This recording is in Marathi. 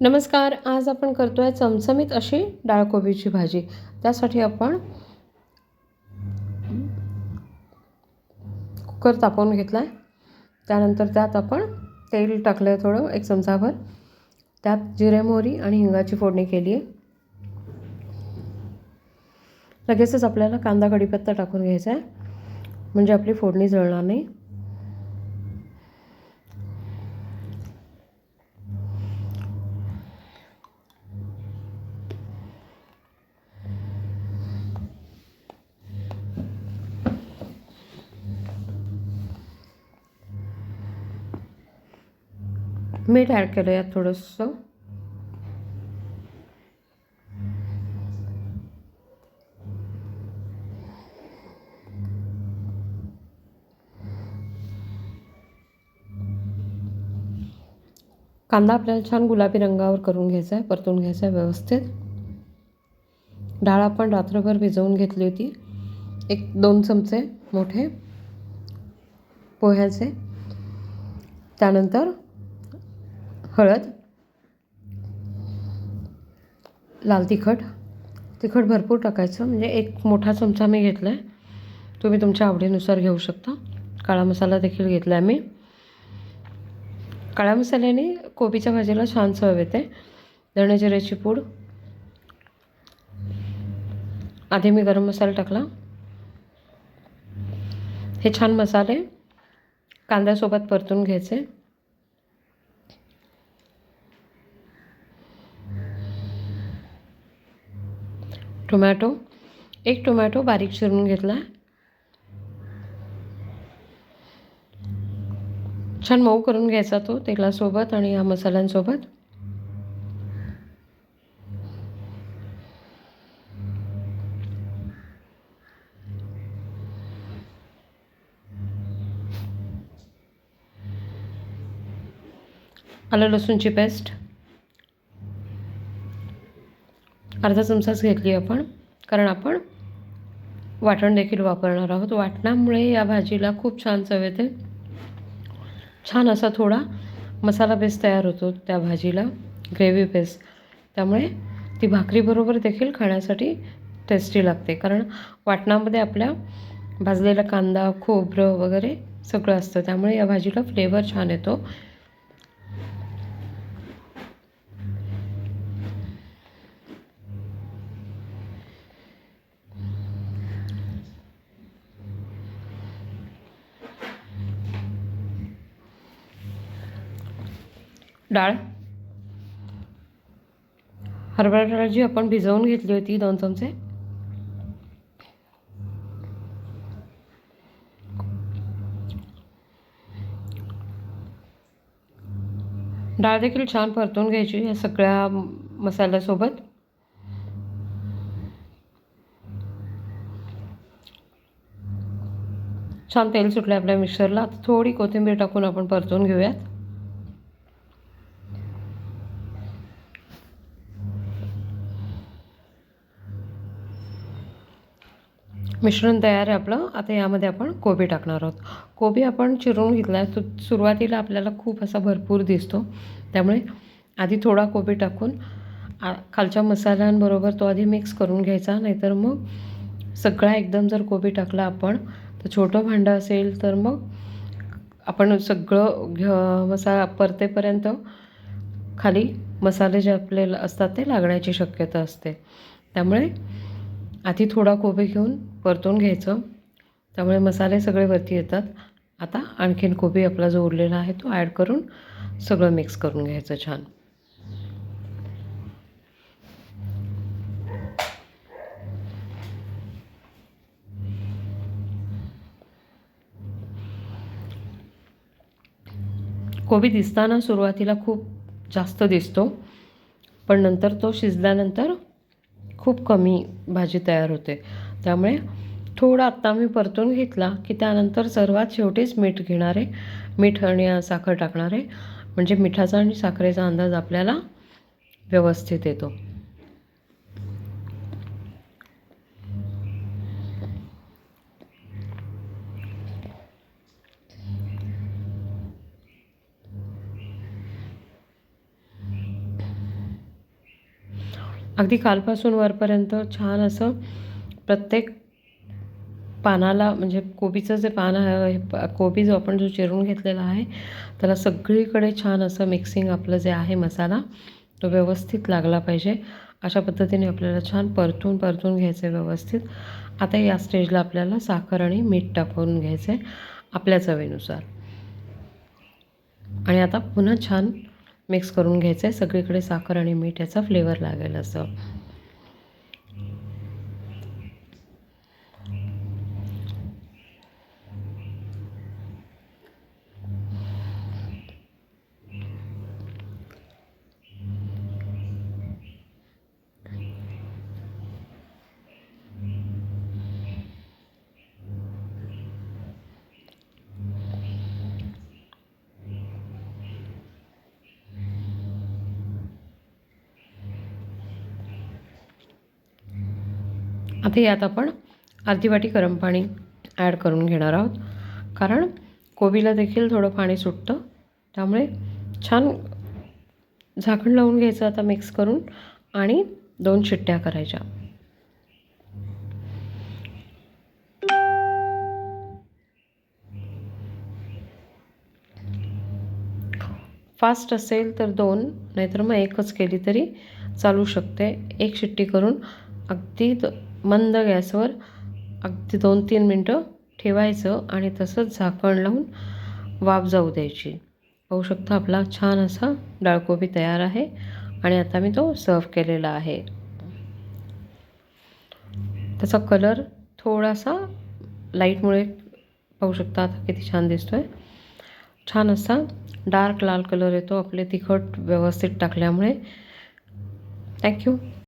नमस्कार आज आपण करतो आहे चमचमीत अशी डाळकोबीची भाजी. त्यासाठी आपण कुकर तापवून घेतला आहे त्यानंतर त्यात आपण तेल टाकलं आहे थोडं एक चमचाभर. त्यात जिरे मोहरी आणि हिंगाची फोडणी केली आहे लगेचच आपल्याला कांदा कढीपत्ता टाकून घ्यायचा आहे म्हणजे आपली फोडणी जळणार नाही. मीठ ॲड केलं यात थोडंसं. कांदा आपल्याला छान गुलाबी रंगावर करून घ्यायचा आहे परतून घ्यायचा आहे व्यवस्थित. डाळ आपण रात्रभर भिजवून घेतली होती. एक दोन चमचे मोठे पोह्याचे. त्यानंतर हळद लाल तिखट. तिखट भरपूर टाकायचं. म्हणजे एक मोठा चमचा मी घेतला आहे तुम्ही तुमच्या आवडीनुसार घेऊ शकता. काळा मसाला देखील घेतला आहे मी. काळ्या मसाल्याने कोबीच्या भाजीला छान चव येते. धणे जिऱ्याची पूड. आधी मी गरम मसाला टाकला. हे छान मसाले कांद्यासोबत परतून घ्यायचे. टोमॅटो एक टोमॅटो बारीक चिरून घेतला. छान मऊ करून घ्यायचा तो तेलासोबत आणि या मसाल्यांसोबत. आलं लसूणची पेस्ट अर्धा चमचाच घेतली आपण कारण आपण वाटण देखील वापरणार आहोत. वाटणामुळे या भाजीला खूप छान चव येते. छान असा थोडा मसाला पेस्ट तयार होतो त्या भाजीला ग्रेव्ही पेस्ट त्यामुळे ती भाकरीबरोबर देखील खाण्यासाठी टेस्टी लागते. कारण वाटणामध्ये आपल्या भाजलेला कांदा खोबरं वगैरे सगळं असतं. त्यामुळे या भाजीला फ्लेवर छान येतो. डाळ. हरभरा डाळ जी आपण भिजवून घेतली होती दोन चमचे. डाळ देखील छान परतून घ्यायची या सगळ्या मसाल्यासोबत. छान तेल सुटलं आपल्या मिक्सरला. आता थोडी कोथिंबीर टाकून आपण परतून घेऊयात. मिश्रण तयार आहे आपलं. आता यामध्ये आपण कोबी टाकणार आहोत. कोबी आपण चिरून घेतला. आहे सु सुरुवातीला आपल्याला खूप असा भरपूर दिसतो. त्यामुळे आधी थोडा कोबी टाकून आ खालच्या मसाल्यांबरोबर तो आधी मिक्स करून घ्यायचा. नाहीतर मग सगळा एकदम जर कोबी टाकला आपण तर छोटं भांडं असेल तर मग आपण सगळं घ मसा परतेपर्यंत खाली मसाले जे आपल्याला असतात ते लागण्याची शक्यता असते. त्यामुळे आधी थोडा कोबी घेऊन परतून घ्यायचं. त्यामुळे मसाले सगळे वरती येतात. आता आणखीन कोबी आपला जो उरलेला आहे तो ॲड करून सगळं मिक्स करून घ्यायचं छान. कोबी दिसताना सुरुवातीला खूप जास्त दिसतो पण नंतर तो शिजल्यानंतर खूप कमी भाजी तयार होते. त्यामुळे थोडा आत्ता मी परतून घेतला की त्यानंतर सर्वात शेवटीच मीठ घेणार आहे मीठ आणि साखर टाकणार आहे म्हणजे मिठाचा आणि साखरेचा अंदाज आपल्याला व्यवस्थित येतो. अगदी खालपासून वरपर्यंत छान असं प्रत्येक पानाला म्हणजे कोबीचं जे पान आहे कोबी जो आपण जो चिरून घेतलेला आहे त्याला सगळीकडे छान असं मिक्सिंग आपलं जे आहे मसाला तो व्यवस्थित लागला पाहिजे. अशा पद्धतीने आपल्याला छान परतून परतून घ्यायचं आहे व्यवस्थित. आता या स्टेजला आपल्याला साखर आणि मीठ टाकून घ्यायचं आहे आपल्या चवीनुसार. आणि आता पुन्हा छान मिक्स करून घ्यायचं आहे सगळीकडे साखर आणि मीठ याचा फ्लेवर लागेल असं. आता यात आपण अर्धी वाटी गरम पाणी ॲड करून घेणार आहोत. कारण कोबीला देखील थोडं पाणी सुटतं. त्यामुळे छान झाकण लावून घ्यायचं आता मिक्स करून आणि दोन शिट्ट्या करायच्या. फास्ट असेल तर दोन नाहीतर मग एकच केली तरी चालू शकते. एक शिट्टी करून अगदी द- मंद गॅसवर अगदी दोन तीन मिनटं ठेवायचं आणि तसंच झाकण लावून वाफ जाऊ द्यायची. पाहू शकता आपला छान असा डाळकोबी तयार आहे आणि आता मी तो सर्व केलेला आहे. त्याचा कलर थोडासा लाईटमुळे पाहू शकता आता किती छान दिसतो आहे छान असा डार्क लाल कलर येतो आपले तिखट व्यवस्थित टाकल्यामुळे. थँक्यू.